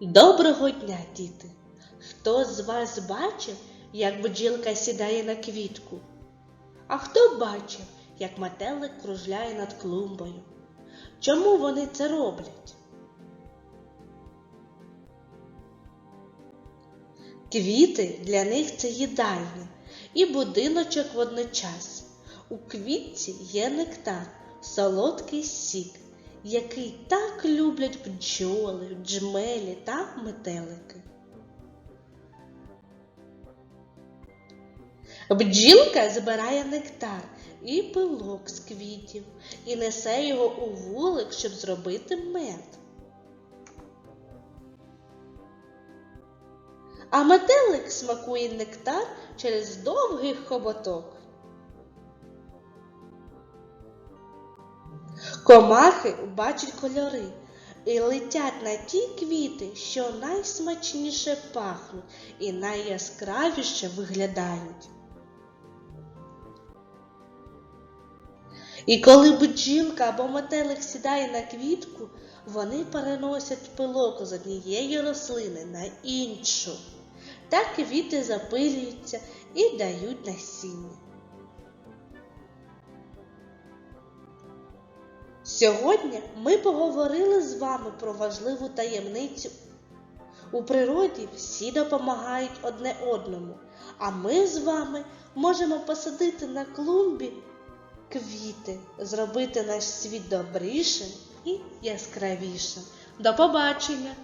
Доброго дня, діти! Хто з вас бачив, як бджілка сідає на квітку? А хто бачив, як метелик кружляє над клумбою? Чому вони це роблять? Квіти для них це їдальня і будиночок водночас. У квітці є нектар, солодкий сік, який так люблять бджоли, джмелі та метелики. Бджілка збирає нектар і пилок з квітів і несе його у вулик, щоб зробити мед. А метелик смакує нектар через довгий хоботок. Комахи бачать кольори і летять на ті квіти, що найсмачніше пахнуть і найяскравіше виглядають. І коли бджілка або метелик сідає на квітку, вони переносять пилок з однієї рослини на іншу. Так квіти запилюються і дають насіння. Сьогодні ми поговорили з вами про важливу таємницю. У природі всі допомагають одне одному, а ми з вами можемо посадити на клумбі квіти, зробити наш світ добрішим і яскравішим. До побачення!